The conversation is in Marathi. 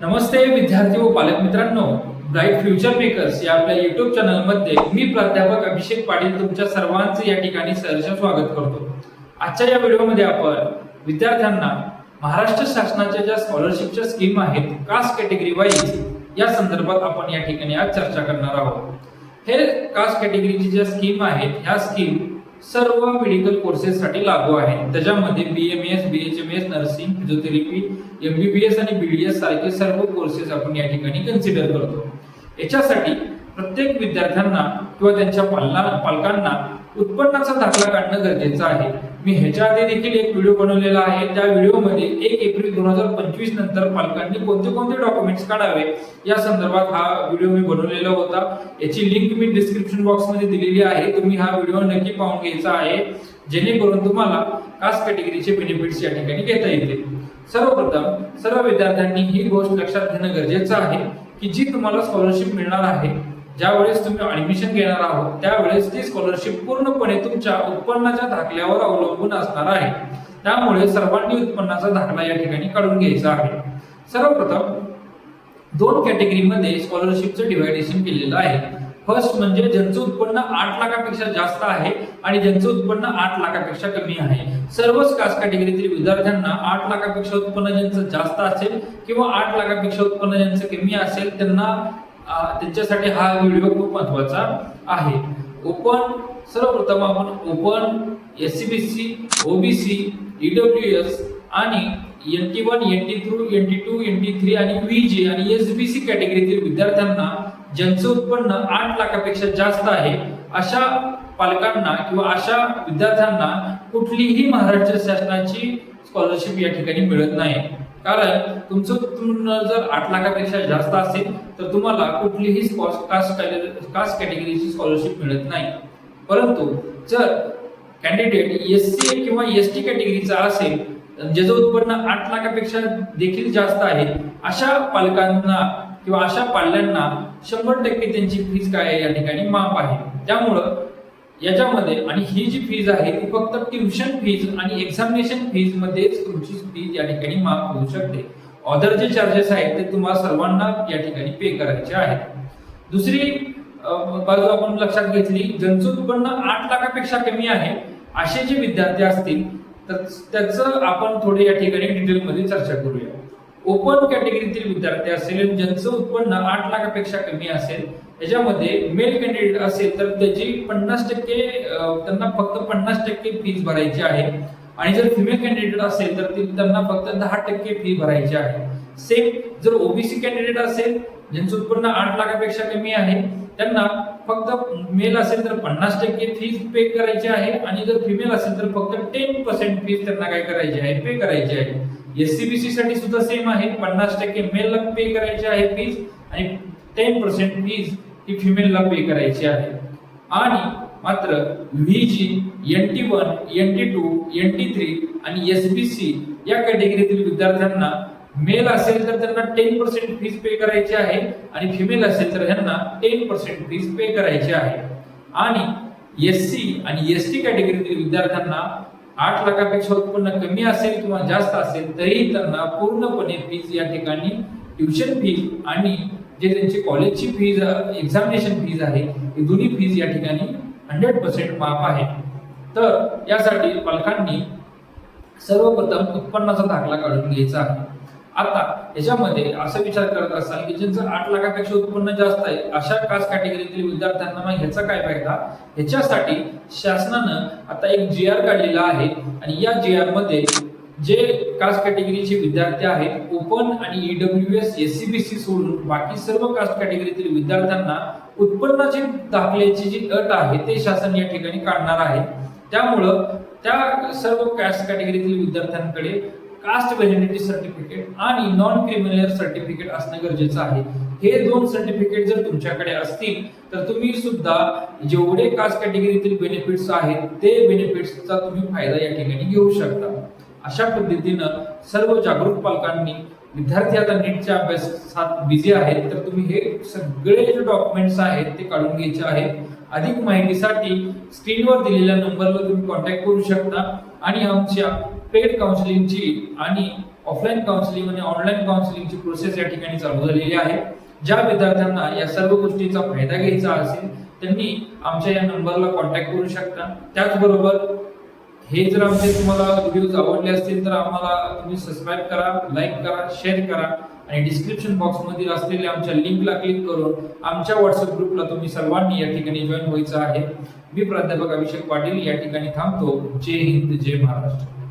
नमस्ते विद्यार्थी व पालक मित्रांनो ब्राईट फ्युचर मेकर्स या आपल्या युट्यूब चॅनलमध्ये मी प्राध्यापक अभिषेक पाटील तुमच्या सर्वांचे या ठिकाणी सहर्ष स्वागत करतो. आजच्या या व्हिडिओमध्ये आपण विद्यार्थ्यांना महाराष्ट्र शासनाच्या ज्या स्कॉलरशिपच्या स्कीम आहेत कास्ट कॅटेगरी वाईज या संदर्भात आपण या ठिकाणी आज चर्चा करणार आहोत. हे कास्ट कॅटेगरीची ज्या स्कीम आहेत ह्या स्कीम सर्व मेडिकल कोर्सेस साठी लागू आहे त्याच्यामध्ये B M S B H M S nursing physiotherapy S आणि बीडीएस सारखे सर्व कोर्सेस आपण या ठिकाणी कन्सिडर करतो. याच्यासाठी प्रत्येक विद्यार्थ्यांना किंवा त्यांच्या पालना पालकांना उत्पन्नाचा दाखला काढणं गरजेचं आहे. मी ह्याच्या आधी देखील एक व्हिडिओ बनवलेला आहे. त्या व्हिडिओमध्ये एक एप्रिल दोन हजार पंचवीस नंतर पालकांनी कोणते कोणते डॉक्युमेंट्स काढावे या संदर्भात हा व्हिडिओ मी बनवलेला होता. याची लिंक मी डिस्क्रिप्शन बॉक्समध्ये दिलेली आहे. तुम्ही हा व्हिडिओ नक्की पाहून घ्यायचा आहे. जेणेकरून तुम्हाला कास्ट कॅटेगरीचे बेनिफिट्स या ठिकाणी घेता येतील. सर्वप्रथम सर्व विद्यार्थ्यांनी ही गोष्ट लक्षात घेणं गरजेचं आहे की जी तुम्हाला स्कॉलरशिप मिळणार आहे ज्या वेळेस तुम्ही ऍडमिशन घेणार आहोत त्यावेळेस ती स्कॉलरशिप पूर्णपणे तुमच्या उत्पन्नाच्या दाखल्यावर अवलंबून असणार आहे. त्यामुळे सर्वांनी उत्पन्नाचा दाखला या ठिकाणी काढून घ्यायचा आहे. सर्वप्रथम दोन कॅटेगरीमध्ये स्कॉलरशिपचं डिवायडेशन केलेलं आहे. फर्स्ट म्हणजे ज्यांचं उत्पन्न आठ लाखापेक्षा जास्त आहे आणि ज्यांचं उत्पन्न आठ लाखापेक्षा कमी आहे. सर्वच कास्ट कॅटेगरीतील विद्यार्थ्यांना आठ लाखापेक्षा उत्पन्न ज्यांचं जास्त असेल किंवा आठ लाखापेक्षा उत्पन्न ज्यांचं कमी असेल त्यांना त्यांच्यासाठी हा व्हिडिओ खूप महत्त्वाचा आहे. ओपन सर्वप्रथम आपण open S C B C OBC EW S आणि N T one N T through N T two N T three आणि व्हीजी आणि एस बी सी कॅटेगरीतील विद्यार्थ्यांना ज्यांचं उत्पन्न आठ लाखापेक्षा जास्त आहे अशा पालकांना किंवा अशा विद्यार्थ्यांना कुठलीही महाराष्ट्र शासनाची स्कॉलरशिप या ठिकाणी मिळत नाही. कारण तुमचं उत्पन्न जर आठ लाखापेक्षा जास्त असेल तर तुम्हाला कुठलीही कास्ट कास्ट कॅटेगरीची स्कॉलरशिप मिळत नाही. परंतु जर कॅन्डिडेट एस सी किंवा एस टी कॅटेगरीचा असेल ज्याचं उत्पन्न आठ लाखापेक्षा देखील जास्त आहे अशा पालकांना किंवा अशा पाल्यांना शंभर टक्के त्यांची फीज काय या ठिकाणी माफ आहे. त्यामुळं याच्यामध्ये आणि ही जी फीज आहे ती फक्त ट्युशन फीज आणि एक्झामिनेशन फीज मध्येच तुमची फीज या ठिकाणी माफ होऊ शकते. ऑदर जे चार्जेस आहेत ते तुम्हाला सर्वांना या ठिकाणी पे करायचे आहेत. दुसरी बाजू आपण लक्षात घेतली ज्यांचं उत्पन्न आठ लाखापेक्षा कमी आहे. असे जे विद्यार्थी असतील तर त्याचं आपण थोडे या ठिकाणी डिटेलमध्ये चर्चा करूया. ओपन कॅटेगरीतील विद्यार्थी असेल ज्यांचं उत्पन्न आठ लाखापेक्षा कमी असेल याच्यामध्ये मेल कॅन्डिडेट असेल तर त्याची पन्नास टक्के त्यांना फक्त पन्नास टक्के फीज भरायची आहे. आणि जर फिमेल कॅन्डिडेट असेल तर त्यांना फक्त दहा टक्के फी भरायची आहे. सेम जर ओबीसी कॅन्डिडेट असेल ज्यांचं उत्पन्न आठ लाखापेक्षा कमी आहे त्यांना फक्त मेल असेल तर पन्नास टक्के फीज पे करायची आहे. आणि जर फिमेल असेल तर फक्त टेन पर्सेंट फीज त्यांना काय करायची आहे पे करायची आहे. एससीबीसी साठी सुद्धा सेम आहे. पन्नास टक्के मेलला पे करायची आहे फीज आणि टेन पर्सेंट फीज ही फिमेलला पे करायची आहे. आणि मात्र VJ N T one N T two N T three आणि एस बी सी या कॅटेगरीतील विद्यार्थ्यांना मेल असेल तर त्यांना टेन पर्सेंट फीज पे करायची आहे आणि फिमेल असेल तर त्यांना टेन पर्सेंट फीज पे करायची आहे. आणि एस सी आणि एस टी कॅटेगरीतील विद्यार्थ्यांना आठ लाखापेक्षा उत्पन्न कमी असेल किंवा जास्त असेल तरी त्यांना पूर्णपणे फीज या ठिकाणी ट्युशन फीज आणि जे त्यांची कॉलेजची फीज एक्झामिनेशन फीज आहे ही दोन्ही फीज या ठिकाणी हंड्रेड पर्सेंट माफ आहे. तर यासाठी पालकांनी सर्वप्रथम उत्पन्नाचा दाखला काढून घ्यायचा आहे. आता याच्यामध्ये असं विचार करत असाल की ज्यांचं आठ लाखापेक्षा उत्पन्न जास्त आहे अशा कास्ट कॅटेगरीतील विद्यार्थ्यांना मग ह्याचा काय फायदा? ह्याच्यासाठी शासनानं आता एक जी आर काढलेला आहे आणि या जी आरमध्ये जे कास्ट कॅटेगरीचे विद्यार्थी आहेत ओपन आणि EW S S C B C सोडून बाकी सर्व कास्ट कॅटेगरीतील विद्यार्थ्यांना उत्पन्नाचे दाखल्याची जी अट आहे ते शासन या ठिकाणी काढणार आहे. त्यामुळं त्या सर्व कास्ट कॅटेगरीतील विद्यार्थ्यांकडे कास्ट व्हॅलिडिटी सर्टिफिकेट आणि नॉन क्रिमिनल सर्टिफिकेट असणं गरजेचं आहे. हे दोन सर्टिफिकेट जर तुमच्याकडे असतील तर तुम्ही सुद्धा जेवढे कास्ट कॅटेगरीतील बेनिफिट्स आहेत ते बेनिफिट्सचा तुम्ही फायदा या ठिकाणी घेऊ शकता. अशा पद्धतीनं सर्व जागरूक पालकांनी विद्यार्थी आता नीटच्या अभ्यासात बिझी आहेत तर तुम्ही हे सगळे जे डॉक्युमेंट्स आहेत ते काढून घ्यायचे आहेत. अधिक माहितीसाठी स्क्रीनवर दिलेल्या नंबरवर तुम्ही कॉन्टॅक्ट करू शकता आणि आमच्या पेड काउन्सिलिंगची आणि ऑफलाईन काउन्सिलिंग आणि ऑनलाईन काउन्सिलिंगची प्रोसेस या ठिकाणी चालू झालेली आहे. ज्या विद्यार्थ्यांना या सर्व गोष्टीचा फायदा घ्यायचा असेल त्यांनी आमच्या या नंबरला कॉन्टॅक्ट करू शकता. त्याचबरोबर हे जर आमचे तुम्हाला व्हिडिओज आवडले असतील तर आम्हाला तुम्ही सबस्क्राईब करा लाईक करा शेअर करा आणि डिस्क्रिप्शन बॉक्समध्ये असलेल्या आमच्या लिंकला क्लिक करून आमच्या व्हॉट्सअप ग्रुपला तुम्ही सर्वांनी या ठिकाणी जॉईन व्हायचं आहे. मी प्राध्यापक अभिषेक पाटील या ठिकाणी थांबतो. जय हिंद जय महाराष्ट्र.